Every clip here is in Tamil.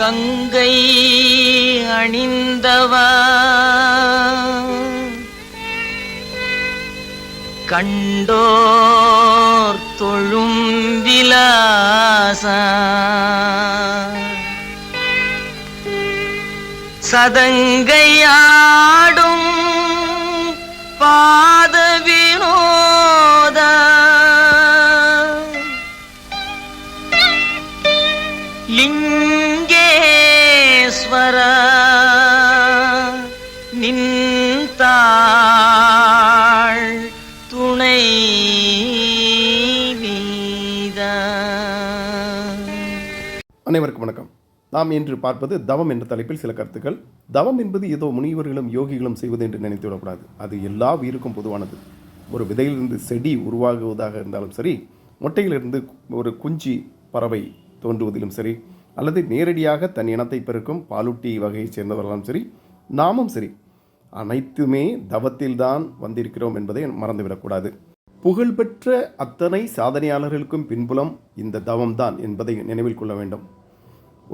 கங்கை அணிந்தவா? கண்டோர் தொழும் விலாச. சதங்கையா அனைவருக்கும் வணக்கம். நாம் இன்று பார்ப்பது தவம் என்ற தலைப்பில் சில கருத்துக்கள். தவம் என்பது ஏதோ முனிவர்களும் யோகிகளும் செய்வது என்று நினைத்து விடக்கூடாது. அது எல்லா உயிருக்கும் பொதுவானது. ஒரு விதையிலிருந்து செடி உருவாகுவதாக இருந்தாலும் சரி மொட்டையிலிருந்து ஒரு குஞ்சி பறவை தோன்றுவதிலும் சரி அல்லது நேரடியாக தன் இனத்தை பெருக்கும் பாலூட்டி வகையைச் சேர்ந்தவர்களாலும் சரி நாமும் சரி அனைத்துமே தவத்தில்தான் வந்திருக்கிறோம் என்பதை மறந்துவிடக்கூடாது. புகழ்பெற்ற அத்தனை சாதனையாளர்களுக்கும் பின்புலம் இந்த தவம்தான் என்பதை நினைவில் கொள்ள வேண்டும்.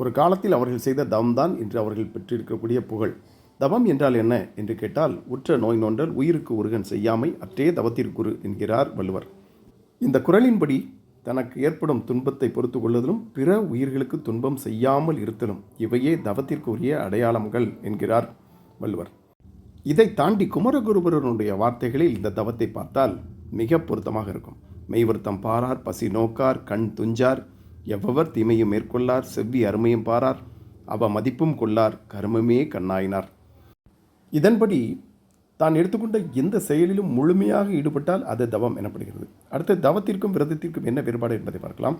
ஒரு காலத்தில் அவர்கள் செய்த தவம்தான் இன்று அவர்கள் பெற்றிருக்கக்கூடிய புகழ். தவம் என்றால் என்ன என்று கேட்டால் உற்ற நோய் நோன்றல் உயிருக்கு உருகன் செய்யாமை அற்றே தவத்திற்குரு என்கிறார் வள்ளுவர். இந்த குரலின்படி தனக்கு ஏற்படும் துன்பத்தை பொறுத்து கொள்ளுதலும் பிற உயிர்களுக்கு துன்பம் செய்யாமல் இருத்தலும் இவையே தவத்திற்குரிய அடையாளங்கள் என்கிறார் வள்ளுவர். இதை தாண்டி குமரகுருபரனுடைய வார்த்தைகளில் இந்த தவத்தை பார்த்தால் மிக பொருத்தமாக இருக்கும். மெய்வருத்தம் பாரார் பசி நோக்கார் கண் துஞ்சார் எவ்வவர் தீமையும் மேற்கொள்ளார் செவ்வி அருமையும் பாரார். அவ மதிப்பும் கொள்ளார் கருமமே கண்ணாயினார். இதன்படி தான் எடுத்துக்கொண்ட எந்த செயலிலும் முழுமையாக ஈடுபட்டால் அது தவம் எனப்படுகிறது. அடுத்து தவத்திற்கும் விரதத்திற்கும் என்ன வேறுபாடு என்பதை பார்க்கலாம்.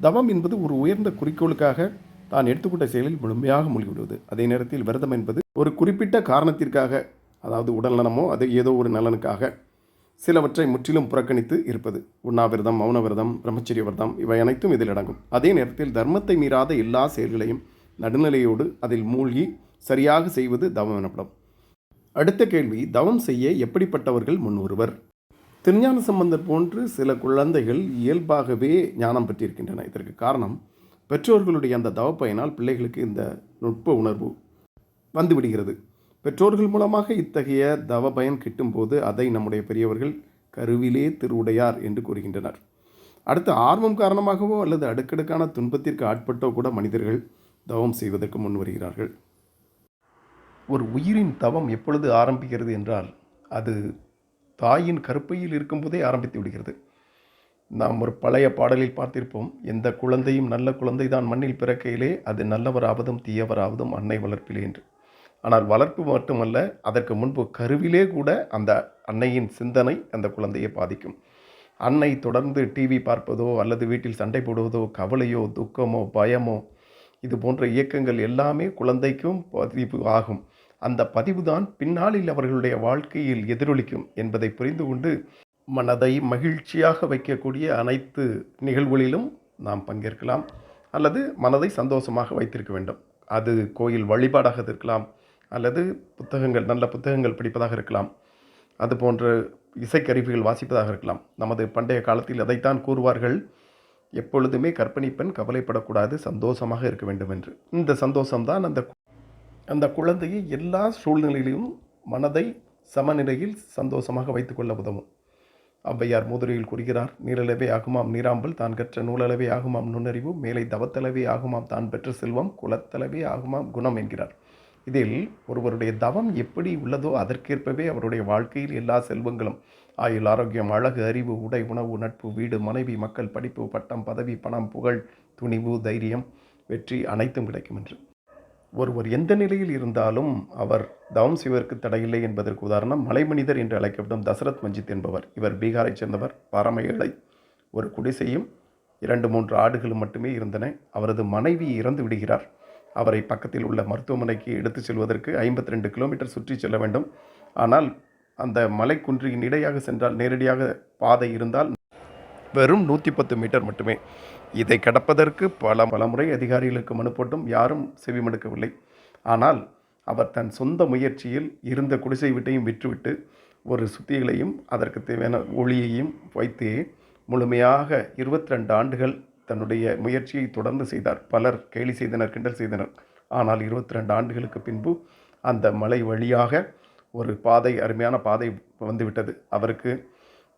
தவம் என்பது ஒரு உயர்ந்த குறிக்கோளுக்காக தான் எடுத்துக்கொண்ட செயலில் முழுமையாக மூழ்கிவிடுவது. அதே நேரத்தில் விரதம் என்பது ஒரு குறிப்பிட்ட காரணத்திற்காக அதாவது உடல் நலமோ அது ஏதோ ஒரு நலனுக்காக சிலவற்றை முற்றிலும் புறக்கணித்து இருப்பது. உண்ணாவிரதம் மௌனவிரதம் பிரம்மச்சரிய விரதம் இவை அனைத்தும் இதில் அடங்கும். அதே நேரத்தில் தர்மத்தை மீறாத எல்லா செயல்களையும் நடுநிலையோடு அதில் மூழ்கி சரியாக செய்வது தவம் எனப்படும். அடுத்த கேள்வி தவம் செய்ய எப்படிப்பட்டவர்கள் முன்வருவர் திருஞான சம்பந்தர் போன்று சில குழந்தைகள் இயல்பாகவே ஞானம் பெற்றிருக்கின்றன. இதற்கு காரணம் பெற்றோர்களுடைய அந்த தவப்பயனால் பிள்ளைகளுக்கு இந்த நுட்ப உணர்வு வந்துவிடுகிறது. பெற்றோர்கள் மூலமாக இத்தகைய தவ பயன் கிட்டும்போது அதை நம்முடைய பெரியவர்கள் கருவிலே திருவுடையார் என்று கூறுகின்றனர். அடுத்து ஆர்வம் காரணமாகவோ அல்லது அடுக்கடுக்கான துன்பத்திற்கு ஆட்பட்டோ கூட மனிதர்கள் தவம் செய்வதற்கு முன் வருகிறார்கள். ஒரு உயிரின் தவம் எப்பொழுது ஆரம்பிக்கிறது என்றால் அது தாயின் கருப்பையில் இருக்கும்போதே ஆரம்பித்து விடுகிறது. நாம் ஒரு பழைய பாடலில் பார்த்திருப்போம் எந்த குழந்தையும் நல்ல குழந்தை தான் மண்ணில் பிறக்கையிலே அது நல்லவராவதும் தீயவராவதும் அன்னை வளர்ப்பிலே என்று. ஆனால் வளர்ப்பு மட்டுமல்ல அதற்கு முன்பு கருவிலே கூட அந்த அன்னையின் சிந்தனை அந்த குழந்தையை பாதிக்கும். அன்னை தொடர்ந்து டிவி பார்ப்பதோ அல்லது வீட்டில் சண்டை போடுவதோ கவலையோ துக்கமோ பயமோ இது போன்ற இயக்கங்கள் எல்லாமே குழந்தைக்கும் பதிவு ஆகும். அந்த பதிவுதான் பின்னாளில் அவர்களுடைய வாழ்க்கையில் எதிரொலிக்கும் என்பதை புரிந்து கொண்டு மனதை மகிழ்ச்சியாக வைக்கக்கூடிய அனைத்து நிகழ்வுகளிலும் நாம் பங்கேற்கலாம். அல்லது மனதை சந்தோஷமாக வைத்திருக்க வேண்டும். அது கோயில் வழிபாடாக இருக்கலாம் அல்லது புத்தகங்கள் நல்ல புத்தகங்கள் படிப்பதாக இருக்கலாம். அது போன்ற இசைக்கருவிகள் வாசிப்பதாக இருக்கலாம். நமது பண்டைய காலத்தில் அதைத்தான் கூறுவார்கள். எப்பொழுதுமே கற்பணிப்பெண் கவலைப்படக்கூடாது சந்தோஷமாக இருக்க வேண்டும் என்று இந்த சந்தோஷம்தான் அந்த அந்த குழந்தையை எல்லா சூழ்நிலையிலும் மனதை சமநிலையில் சந்தோஷமாக வைத்துக்கொள்ள உதவும். ஔவையார் மூதுரையில் கூறுகிறார் நீரளவே ஆகுமாம் நீராம்பல் தான் கற்ற நூலளவே ஆகுமாம் நுண்ணறிவு மேலே தவத்தளவே ஆகுமாம் தான் பெற்ற செல்வம் குலத்தளவே ஆகுமாம் குணம் என்கிறார். இதில் ஒருவருடைய தவம் எப்படி உள்ளதோ அதற்கேற்பவே அவருடைய வாழ்க்கையில் எல்லா செல்வங்களும் ஆயுள் ஆரோக்கியம் அழகு அறிவு உடை உணவு நட்பு வீடு மனைவி மக்கள் படிப்பு பட்டம் பதவி பணம் புகழ் துணிவு தைரியம் வெற்றி அனைத்தும் கிடைக்கும் என்று. ஒருவர் எந்த நிலையில் இருந்தாலும் அவர் தவம் செய்வதற்கு தடையில்லை என்பதற்கு உதாரணம் மலைமனிதர் என்று அழைக்கப்படும் தசரத் மஞ்சித் என்பவர். இவர் பீகாரைச் சேர்ந்தவர். பரம ஏழை. ஒரு குடிசையும் இரண்டு மூன்று ஆடுகளும் மட்டுமே இருந்தன. அவரது மனைவி இறந்து விடுகிறார். அவரை பக்கத்தில் உள்ள மருத்துவமனைக்கு எடுத்துச் செல்வதற்கு ஐம்பத்தி ரெண்டு கிலோமீட்டர் சுற்றி செல்ல வேண்டும். ஆனால் அந்த மலைக்குன்றின் இடையாக சென்றால் நேரடியாக பாதை இருந்தால் வெறும் நூற்றி பத்து மீட்டர் மட்டுமே. இதை கடப்பதற்கு பல பலமுறை அதிகாரிகளுக்கு மனு போட்டும் யாரும் செவிமடுக்கவில்லை. ஆனால் அவர் தன் சொந்த முயற்சியில் இருந்த குடிசை வீட்டையும் விற்றுவிட்டு ஒரு சுத்திகளையும் அதற்கு தேவையான ஒளியையும் வைத்து முழுமையாக இருபத்தி ரெண்டு ஆண்டுகள் தன்னுடைய முயற்சியை தொடர்ந்து செய்தார். பலர் கேலி செய்தனர் கிண்டல் செய்தனர். ஆனால் இருபத்தி ரெண்டு ஆண்டுகளுக்கு பின்பு அந்த மலை வழியாக ஒரு பாதை அருமையான பாதை வந்துவிட்டது. அவருக்கு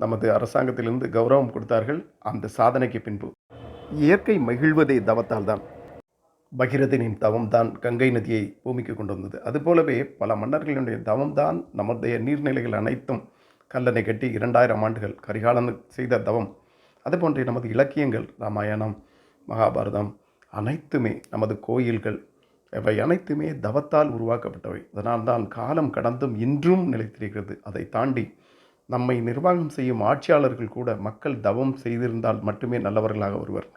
நமது அரசாங்கத்திலிருந்து கௌரவம் கொடுத்தார்கள் அந்த சாதனைக்கு பின்பு. இயற்கை மகிழ்வதே தவத்தால் தான் பகிரதனின் தவம்தான் கங்கை நதியை பூமிக்கு கொண்டு வந்தது. அதுபோலவே பல மன்னர்களுடைய தவம்தான் நம்முடைய நீர்நிலைகள் அனைத்தும் கல்லணை கட்டி இரண்டாயிரம் ஆண்டுகள் கரிகாலன் செய்த தவம். அதுபோன்ற நமது இலக்கியங்கள் ராமாயணம் மகாபாரதம் அனைத்துமே நமது கோயில்கள் இவை அனைத்துமே தவத்தால் உருவாக்கப்பட்டவை. அதனால்தான் காலம் கடந்தும் இன்றும் நிலைத்திருக்கிறது. அதை தாண்டி நம்மை நிர்வாகம் செய்யும் ஆட்சியாளர்கள் கூட மக்கள் தவம் செய்திருந்தால் மட்டுமே நல்லவர்களாக வருவர்.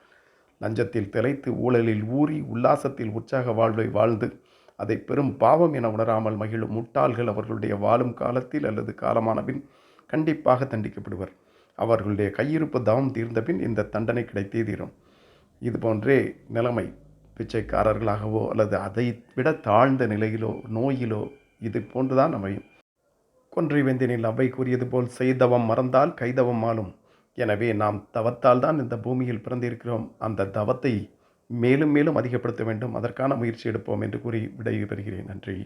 லஞ்சத்தில் திளைத்து ஊழலில் ஊறி உல்லாசத்தில் உற்சாக வாழ்வை வாழ்ந்து அதை பெரும் பாவம் என உணராமல் மகிழும் முட்டாள்கள் அவர்களுடைய வாழும் காலத்தில் அல்லது காலமான பின் கண்டிப்பாக தண்டிக்கப்படுவர். அவர்களுடைய கையிருப்பு தவம் தீர்ந்தபின் இந்த தண்டனை கிடைத்தே தீரும். இது போன்றே நிலைமை பிச்சைக்காரர்களாகவோ அல்லது அதை விட தாழ்ந்த நிலையிலோ நோயிலோ இது போன்றுதான் அமையும். கொன்றை வெந்தினில் அவை கூறியது போல் செய்தவம் மறந்தால் கைதவம் ஆளும் எனவே நாம் தவத்தால் தான் இந்த பூமியில் பிறந்திருக்கிறோம். அந்த தவத்தை மேலும் மேலும் அதிகப்படுத்த வேண்டும். அதற்கான முயற்சி எடுப்போம் என்று கூறி விடைபெறுகிறேன். நன்றி.